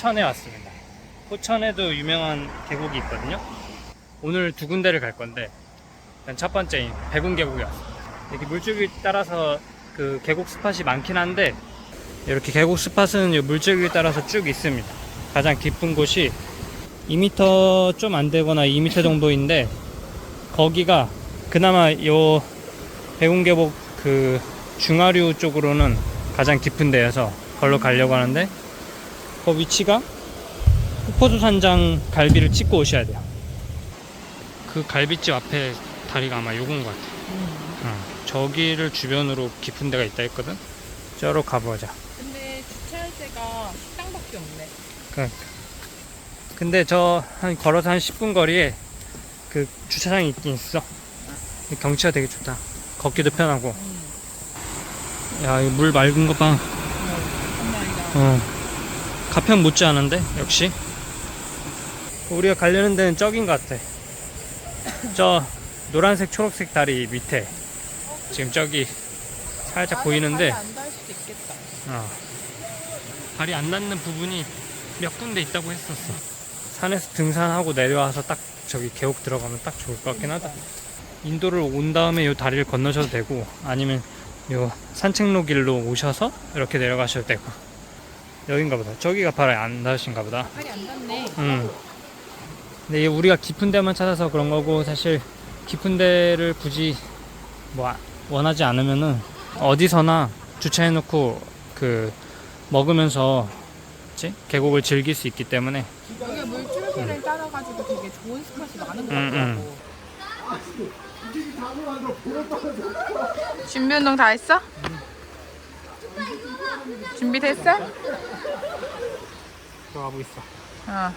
포천에 왔습니다. 포천에도 유명한 계곡이 있거든요. 오늘 두 군데를 갈 건데 일단 첫 번째인 백운 계곡에 왔습니다. 이렇게 물줄기 따라서 그 계곡 스팟이 많긴 한데 이렇게 계곡 스팟은 이 물줄기를 따라서 쭉 있습니다. 가장 깊은 곳이 2m 좀 안 되거나 2m 정도인데 거기가 그나마 요 백운 계곡 그 중하류 쪽으로는 가장 깊은 데여서 걸로 가려고 하는데 그 위치가 흑포수산장 갈비를 찍고 오셔야 돼요. 그 갈비집 앞에 다리가 아마 요건 것 같아. 어, 저기를 주변으로 깊은 데가 있다 했거든. 저로 가보자. 근데 주차할 데가 식당밖에 없네. 그러니까. 근데 저 한 걸어서 한 10분 거리에 그 주차장이 있긴 있어. 경치가 되게 좋다. 걷기도 편하고. 야, 이 물 맑은 거 봐. 아니다. 어. 가평 못지 않은데 역시. 우리가 가려는 데는 저긴 것 같아. 저 노란색 초록색 다리 밑에 지금 저기 살짝 보이는데 안 닿을 수도 있겠다. 어. 발이 안 닿는 부분이 몇 군데 있다고 했었어. 산에서 등산하고 내려와서 딱 저기 계곡 들어가면 딱 좋을 것 같긴 하다. 인도를 온 다음에 요 다리를 건너셔도 되고 아니면 요 산책로 길로 오셔서 이렇게 내려가셔도 되고 여긴가 보다. 저기가 발이 안 닿으신가 보다. 발이 안 닿네. 음. 근데 이게 우리가 깊은 데만 찾아서 그런 거고 사실 깊은 데를 굳이 뭐 아- 원하지 않으면은 어디서나 주차해놓고 그 먹으면서 뭐지? 계곡을 즐길 수 있기 때문에 여기 물줄기를 따라가지고 되게 좋은 스팟이 많은 것 음, 같더라고. 준비 운동 다 했어? 준비됐어? 들어가고 있어. 어.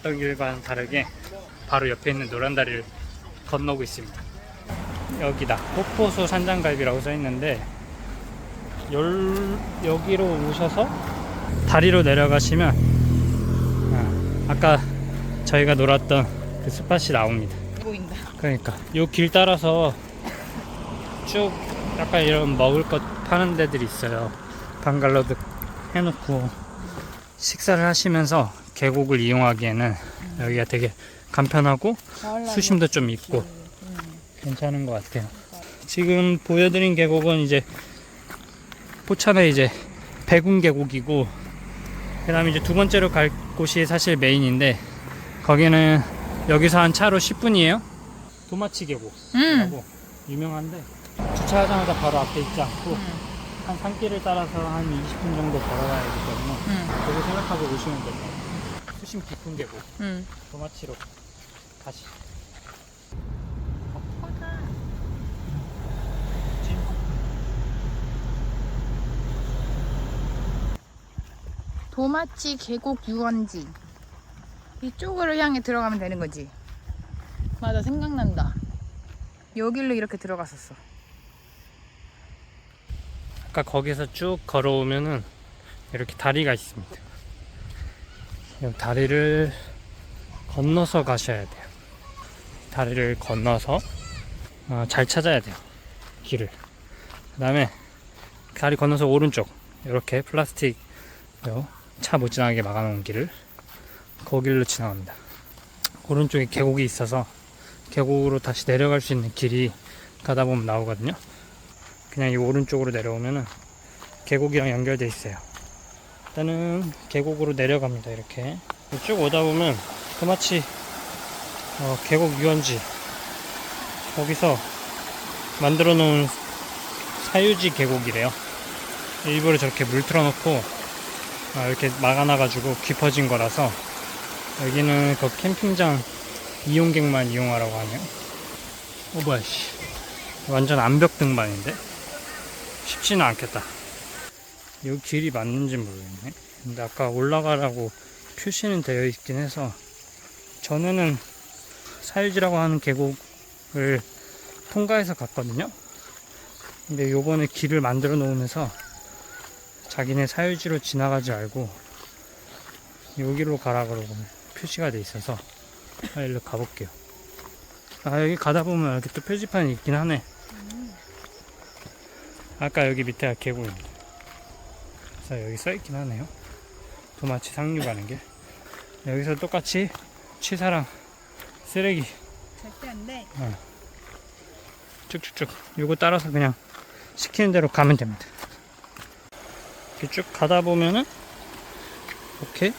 왔던 길과는 다르게 바로 옆에 있는 노란 다리를 건너고 있습니다. 여기다 폭포수 산장갈비라고 써 있는데 열, 여기로 오셔서 다리로 내려가시면 아, 아까 저희가 놀았던 그 스팟이 나옵니다. 보인다. 그러니까 요 길 따라서 쭉 약간 이런 먹을 것 파는 데들이 있어요. 방갈로드 해놓고 식사를 하시면서 계곡을 이용하기에는 여기가 되게 간편하고 수심도 좀 있고 괜찮은 것 같아요. 지금 보여드린 계곡은 이제 포천의 이제 백운 계곡이고 그다음에 이제 두 번째로 갈 곳이 사실 메인인데 거기는 여기서 한 차로 10분이에요. 도마치 계곡이라고 음. 유명한데 주차하자마자 바로 앞에 있지 않고 한 산길을 따라서 한 20분 정도 걸어가야 되기 때문에 음. 그거 생각하고 오시면 돼요. 수심 깊은 계곡 음. 도마치로 다시. 도마치 계곡 유원지. 이쪽으로 향해 들어가면 되는 거지. 맞아, 생각난다. 여길로 이렇게 들어갔었어. 아까 거기서 쭉 걸어오면은 이렇게 다리가 있습니다. 이 다리를 건너서 가셔야 돼요. 다리를 건너서 어, 잘 찾아야 돼요. 길을. 그 다음에 다리 건너서 오른쪽 이렇게 플라스틱 차 못 지나가게 막아놓은 길을 그 길로 지나갑니다. 오른쪽에 계곡이 있어서 계곡으로 다시 내려갈 수 있는 길이 가다 보면 나오거든요. 그냥 이 오른쪽으로 내려오면은 계곡이랑 연결돼 있어요. 일단은 계곡으로 내려갑니다. 이렇게 쭉 오다 보면 토마치 어, 계곡 유원지 거기서 만들어 놓은 사유지 계곡이래요. 일부러 저렇게 물 틀어놓고 아, 이렇게 막아놔가지고 깊어진 거라서 여기는 그 캠핑장 이용객만 이용하라고 하네요. 어 뭐야 씨 완전 암벽 등반인데 쉽지는 않겠다. 이 길이 맞는지 모르겠네. 근데 아까 올라가라고 표시는 되어 있긴 해서 전에는 사유지라고 하는 계곡을 통과해서 갔거든요. 근데 요번에 길을 만들어 놓으면서 자기네 사유지로 지나가지 말고 여기로 가라 그러고 표시가 돼 있어서 아, 일로 가볼게요. 아 여기 가다 보면 이렇게 또 표지판이 있긴 하네. 아까 여기 밑에가 계곡입니다. 그래서 여기 써 있긴 하네요. 도마치 상류 가는 길. 여기서 똑같이 취사랑 쓰레기 절대 안 돼. 쭉쭉쭉 요거 따라서 그냥 시키는 대로 가면 됩니다. 이렇게 쭉 가다 보면은 이렇게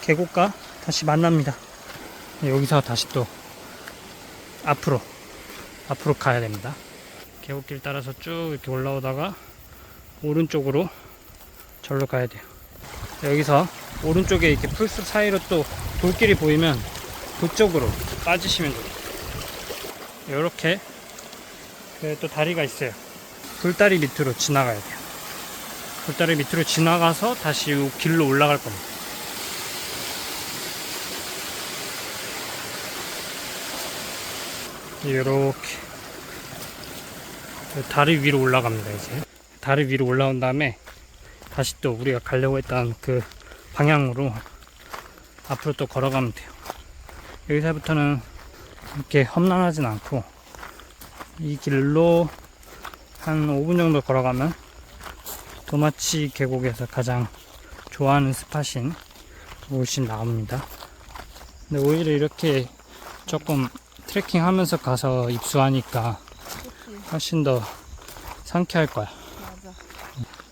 계곡과 다시 만납니다. 여기서 다시 또 앞으로 앞으로 가야 됩니다. 계곡길 따라서 쭉 이렇게 올라오다가 오른쪽으로 절로 가야 돼요. 여기서 오른쪽에 이렇게 풀숲 사이로 또 돌길이 보이면 그쪽으로 빠지시면 돼요. 이렇게 또 다리가 있어요. 돌다리 밑으로 지나가야 돼요. 돌다리 밑으로 지나가서 다시 이 길로 올라갈 겁니다. 이렇게 다리 위로 올라갑니다. 이제 다리 위로 올라온 다음에 다시 또 우리가 가려고 했던 그 방향으로 앞으로 또 걸어가면 돼요. 여기서부터는 이렇게 험난하진 않고 이 길로 한 5분 정도 걸어가면 도마치 계곡에서 가장 좋아하는 스팟인 옷이 나옵니다. 근데 오히려 이렇게 조금 트레킹 하면서 가서 입수하니까. 훨씬 더 상쾌할 거야.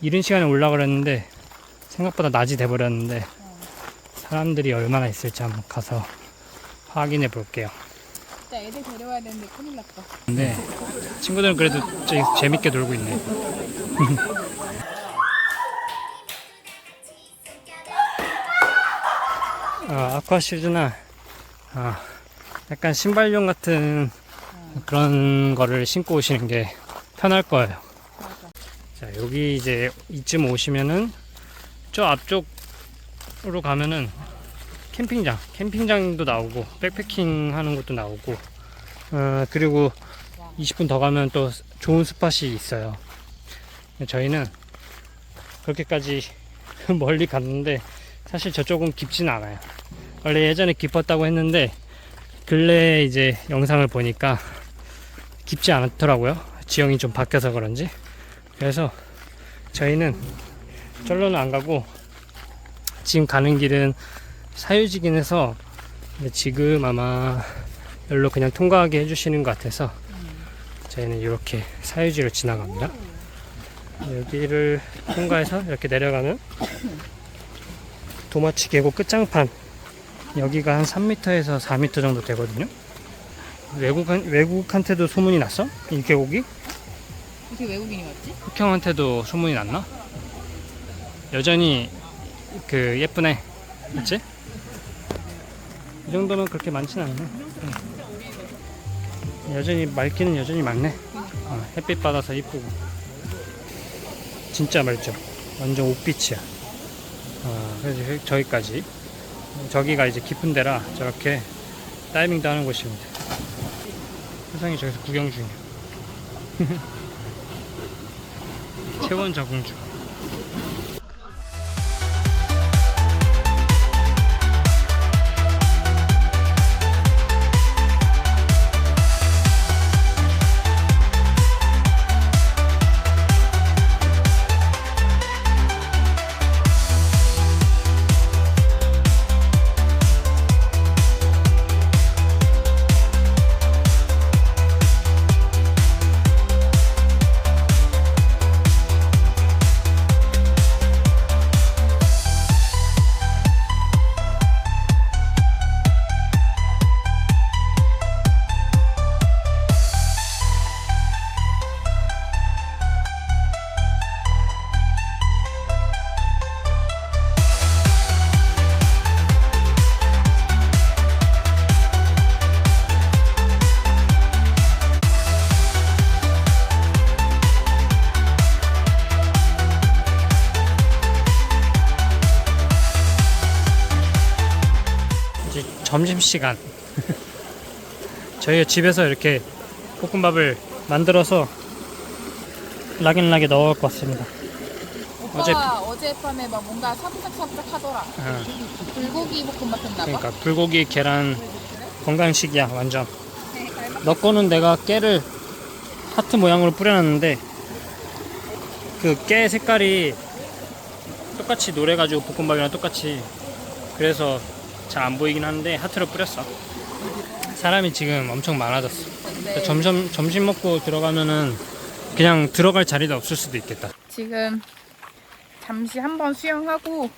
이른 시간에 올라가렸는데 생각보다 낮이 돼버렸는데 사람들이 얼마나 있을지 한번 가서 확인해 볼게요. 진짜 애들 데려와야 되는데 큰일 났다. 근데 친구들은 그래도 재- 재밌게 놀고 있네. 아, 아쿠아 슈즈나 아, 약간 신발용 같은 그런 거를 신고 오시는 게 편할 거예요. 자, 여기 이제 이쯤 오시면은 저 앞쪽으로 가면은 캠핑장, 캠핑장도 나오고 백패킹 하는 것도 나오고 어, 그리고 20분 더 가면 또 좋은 스팟이 있어요. 저희는 그렇게까지 멀리 갔는데 사실 저쪽은 깊진 않아요. 원래 예전에 깊었다고 했는데 근래 이제 영상을 보니까 깊지 않더라고요. 지형이 좀 바뀌어서 그런지. 그래서 저희는 절로는 안 가고 지금 가는 길은 사유지긴 해서 지금 아마 여기로 그냥 통과하게 해주시는 것 같아서 저희는 이렇게 사유지로 지나갑니다. 여기를 통과해서 이렇게 내려가면 도마치 계곡 끝장판 여기가 한 3m에서 4m 정도 되거든요. 외국 외국한테도 소문이 났어? 이 계곡이? 어떻게 외국인이 왔지? 흑형한테도 소문이 났나? 여전히 그 예쁘네, 그렇지? 이 정도면 그렇게 많진 않네. 응. 여전히 맑기는 여전히 맑네. 어, 햇빛 받아서 이쁘고 진짜 맑죠. 완전 옥빛이야. 어, 그래서 저기까지 저기가 이제 깊은 데라 저렇게 다이빙도 하는 곳입니다. 세상이 저기서 구경 중이야. 적응 중. 점심시간. 저희가 집에서 이렇게 볶음밥을 만들어서 락앤락에 넣을 것 같습니다. 어제- 오빠 어젯밤에 막 뭔가 사부작사부작 하더라. 아, 불고기 볶음밥 했나 봐. 그러니까 불고기 계란 건강식이야 완전. 너 거는 내가 깨를 하트 모양으로 뿌려놨는데 그 깨 색깔이 똑같이 노래가지고 볶음밥이랑 똑같이 그래서 잘 안 보이긴 한데 하트를 뿌렸어. 사람이 지금 엄청 많아졌어. 네. 점심 점심 먹고 들어가면은 그냥 들어갈 자리도 없을 수도 있겠다. 지금 잠시 한번 수영하고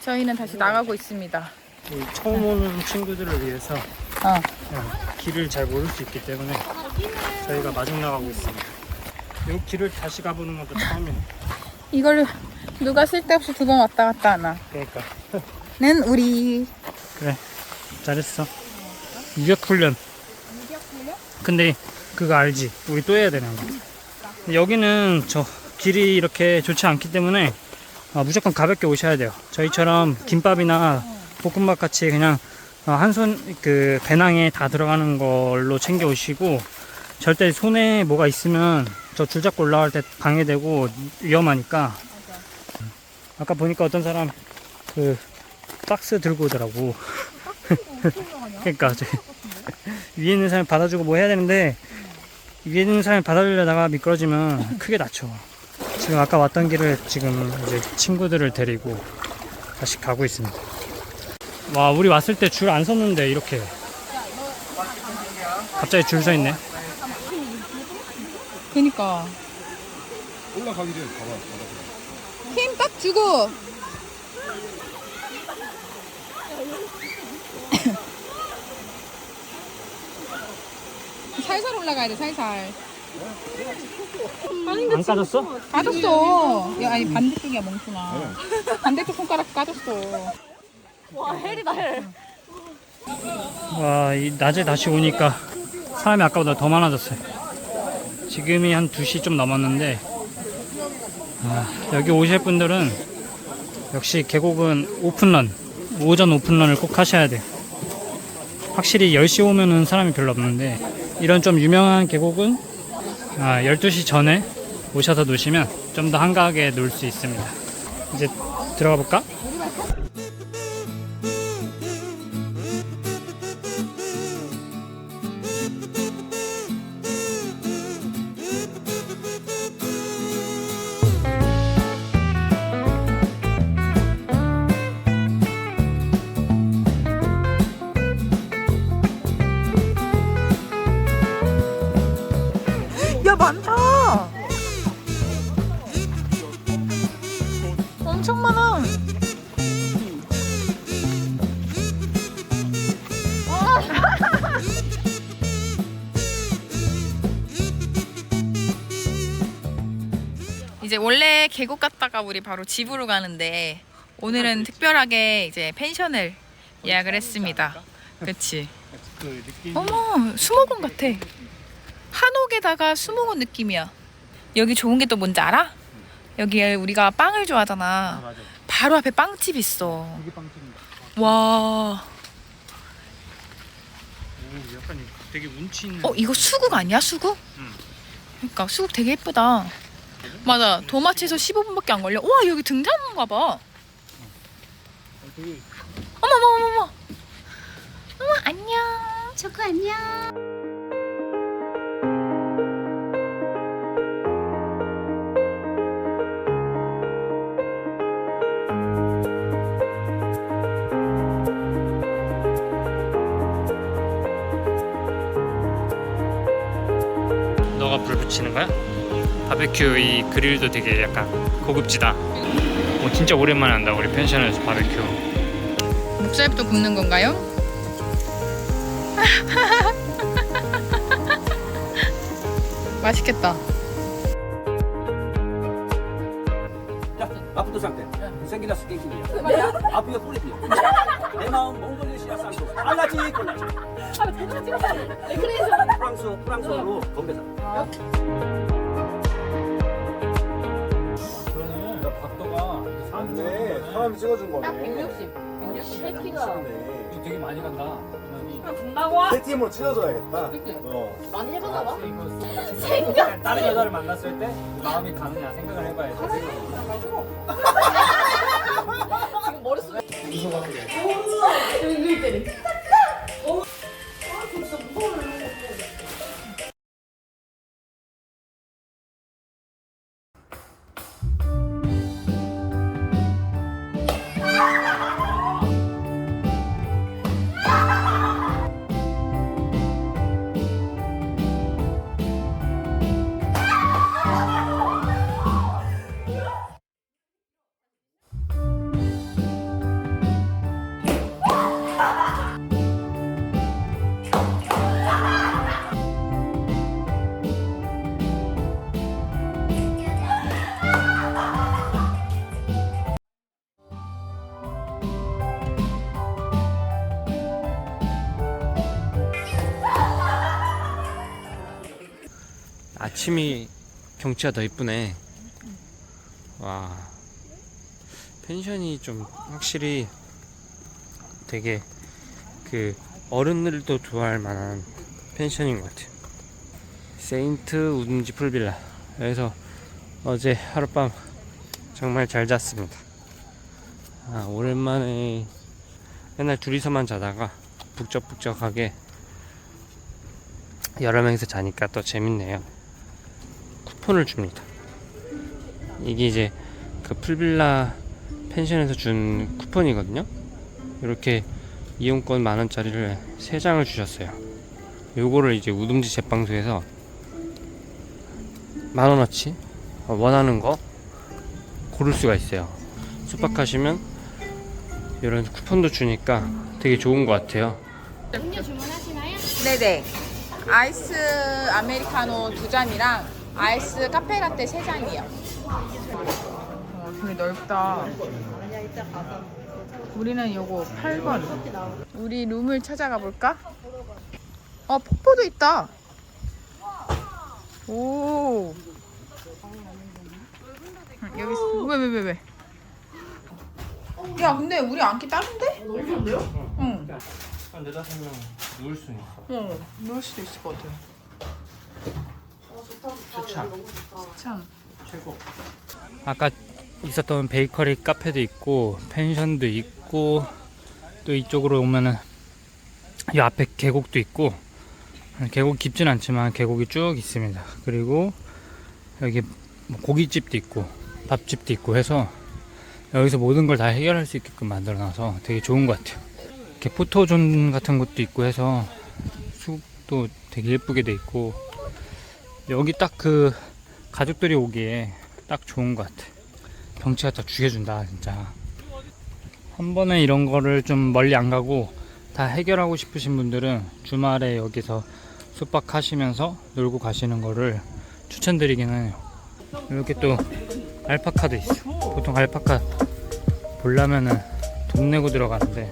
저희는 다시 나가고 있습니다. 이 처음 오는 친구들을 위해서 어. 그냥 길을 잘 모를 수 있기 때문에 저희가 마중 나가고 있습니다. 이 길을 다시 가보는 것도 처음이네. 이걸 누가 쓸데없이 두 번 왔다 갔다 하나. 그러니까 는 우리. 그래 잘했어. 유격 훈련. 근데 그거 알지? 우리 또 해야 되는 거. 여기는 저 길이 이렇게 좋지 않기 때문에 어, 무조건 가볍게 오셔야 돼요. 저희처럼 김밥이나 볶음밥 같이 그냥 어, 한손 그 배낭에 다 들어가는 걸로 챙겨 오시고 절대 손에 뭐가 있으면 저 줄 잡고 올라갈 때 방해되고 위험하니까 아까 보니까 어떤 사람 그 박스 들고 오더라고. 그러니까 저 위에 있는 사람이 받아주고 뭐 해야 되는데 위에 있는 사람이 받아주려다가 미끄러지면 크게 다쳐. 지금 아까 왔던 길을 지금 이제 친구들을 데리고 다시 가고 있습니다. 와, 우리 왔을 때 줄 안 섰는데 이렇게 갑자기 줄 서 있네. 그니까. 올라가기 전에 봐봐. 봐봐. 힘딱 주고. 살살 올라가야 돼, 살살. 안 까졌어? 까졌어. 야, 아니 반대쪽이야 멍청아. 반대쪽 손가락 까졌어. 와, 이 낮에 다시 오니까 사람이 아까보다 더 많아졌어요. 지금이 한 2시 좀 넘었는데, 아, 여기 오실 분들은 역시 계곡은 오픈런, 오전 오픈런을 꼭 하셔야 돼요. 확실히 10시 오면은 사람이 별로 없는데, 이런 좀 유명한 계곡은 아, 12시 전에 오셔서 노시면 좀 더 한가하게 놀 수 있습니다. 이제 들어가 볼까? 이제 원래 계곡 갔다가 우리 바로 집으로 가는데 오늘은 특별하게 이제 펜션을 예약을 했습니다. 그렇지. 그 느낌. 어머 수목원 같아 한옥에다가 수목원 느낌이야 여기 좋은 게 또 뭔지 알아? 여기 우리가 빵을 아, 좋아하잖아 맞아. 바로 앞에 빵집 있어 이게? 와 오, 약간 되게 운치 있는. 어, 이거 수국 아니야 수국? 응. 그러니까 수국 되게 예쁘다 맞아. 도마치에서 15분밖에 안 걸려. 와 여기 등산로인가 봐. 어, 되게 어머머 어머머 어머 안녕. 초코 안녕. 너가 불 붙이는 거야? 바베큐 이 그릴도 되게 약간 고급지다. 오, 진짜 오랜만에 한다 우리 펜션에서 바베큐. 목살부터 굽는 건가요? 맛있겠다 자, 아프도 상태. 생기나 스케이크이야. 아프가 뿌리피. 내 마음 몽골리시아 쌍도. 알라지 콜라지. 프랑스 프랑스어로 건배사. 사람이 찍어준 거네. 160 되게 많이 간다. 세팀으로 찢어줘야겠다. 어. 많이 해보나 봐. 다른 여자를 만났을 때 마음이 가느냐 생각을 해봐야지. 지금 머릿속에 아침이 경치가 더 이쁘네. 와. 펜션이 좀 확실히 되게 그 어른들도 좋아할 만한 펜션인 것 같아요. 세인트 우든지 풀빌라. 여기서 어제 하룻밤 정말 잘 잤습니다. 아, 오랜만에 맨날 둘이서만 자다가 북적북적하게 여러 명이서 자니까 또 재밌네요. 쿠폰을 줍니다. 이게 이제 그 풀빌라 펜션에서 준 쿠폰이거든요. 이렇게 이용권 만 원짜리를 세 장을 주셨어요. 요거를 이제 우둥지 제빵소에서 만 원어치 어, 원하는 거 고를 수가 있어요. 숙박하시면 이런 쿠폰도 주니까 되게 좋은 것 같아요. 음료 주문하시나요? 네네. 아이스 아메리카노 두 잔이랑 아이스 카페라떼 세 잔이요. 어, 되게 넓다. 우리는 요거 8번. 우리 룸을 찾아가 볼까? 어, 폭포도 있다. 오. 응, 여기 있어. 왜, 왜, 왜, 왜? 야, 근데 우리 앉기 딱인데? 넓은데요? 응. 한 네다섯 명 누울 수 있어. 어, 넣을 수도 있을 것 같아. 추천. 참. 최고. 아까 있었던 베이커리 카페도 있고 펜션도 있고 또 이쪽으로 오면은 이 앞에 계곡도 있고 계곡 깊진 않지만 계곡이 쭉 있습니다. 그리고 여기 뭐 고깃집도 있고 밥집도 있고 해서 여기서 모든 걸 다 해결할 수 있게끔 만들어 놔서 되게 좋은 것 같아요. 이렇게 포토존 같은 것도 있고 해서 수국도 되게 예쁘게 돼 있고 여기 딱 그 가족들이 오기에 딱 좋은 것 같아. 경치가 딱 죽여준다, 진짜. 한 번에 이런 거를 좀 멀리 안 가고 다 해결하고 싶으신 분들은 주말에 여기서 숙박하시면서 놀고 가시는 거를 추천드리긴 해요. 이렇게 또 알파카도 있어. 보통 알파카 보려면은 돈 내고 들어가는데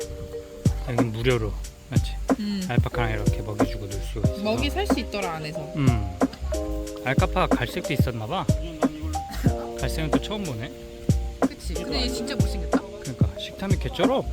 여긴 무료로, 맞지? 음. 알파카랑 이렇게 먹여주고 놀 수가 있어. 먹이 살 수 있더라 안에서. 음. 알카파가 갈색도 있었나봐. 갈색은 또 처음 보네. 그치. 근데 얘 진짜 못생겼다. 그러니까 식탐이 개쩔어.